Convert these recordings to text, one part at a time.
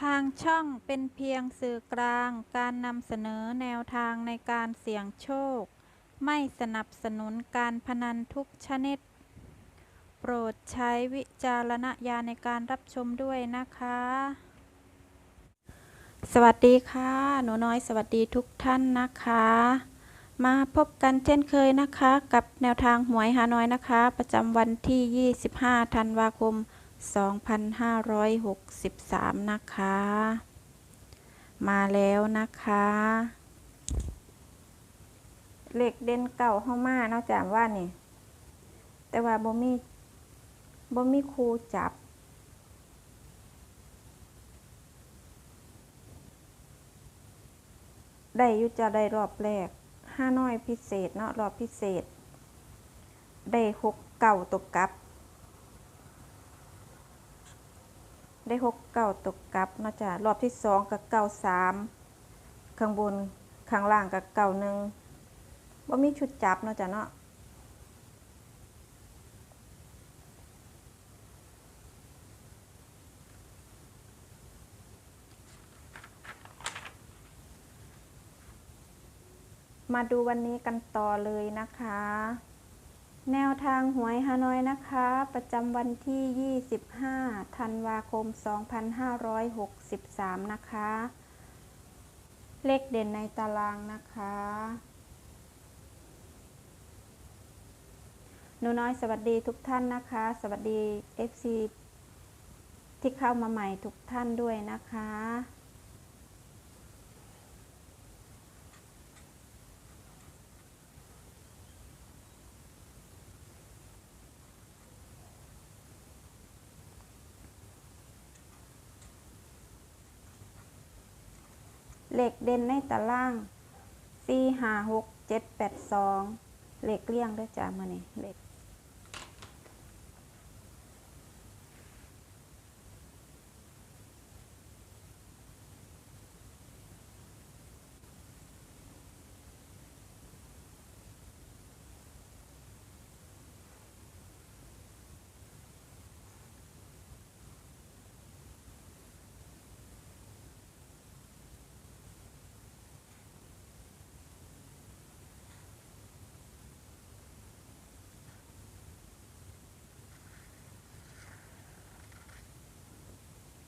ทางช่องเป็นเพียงสื่อกลางการนำเสนอแนวทางในการเสี่ยงโชค ไม่สนับสนุนการพนันทุกชนิด โปรดใช้วิจารณญาณในการรับชมด้วยนะคะ สวัสดีค่ะ หนูน้อยสวัสดีทุกท่านนะคะ มาพบกันเช่นเคยนะคะ กับแนวทางหวยฮานอยนะคะ ประจำวันที่ 25 ธันวาคม 2563 นะคะ มาแล้วนะคะ เลขเด่นเก่าเข้ามาเนาะจามว่านี่ แต่ว่าบ่มีบ่มีครูจับ ได้ยุจะได้รอบแรกห้าน้อยพิเศษเนาะรอบพิเศษ ได้หกเก่าตกกับ ได้หกเก่าตกกลับเนาะจ้ะรอบที่สองกับเก่าสามข้างบนข้างล่างกับเก่าหนึ่งว่ามีชุดจับเนาะจ้ะเนาะมาดูวันนี้กันต่อเลยนะคะ แนวทางหวยฮานอยนะคะ ประจำวันที่ 25 ธันวาคม 2563 นะคะ เลขเด่นในตารางนะคะหนูน้อยสวัสดีทุกท่านนะคะ สวัสดี FC ที่เข้ามาใหม่ทุกท่านด้วยนะคะ เหล็กเด่นในตารางสี่ห้าหกเจ็ดแปดสองเหล็กเลี่ยงด้วยจ้ามาเนี่เหล็ก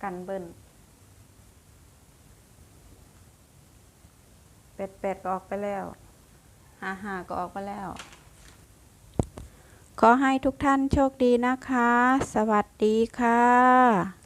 กันเบิ้ลเป็ดแปดก็ออกไปแล้วหาหาก็ออกไปแล้ว ขอให้ทุกท่านโชคดีนะคะ สวัสดีค่ะ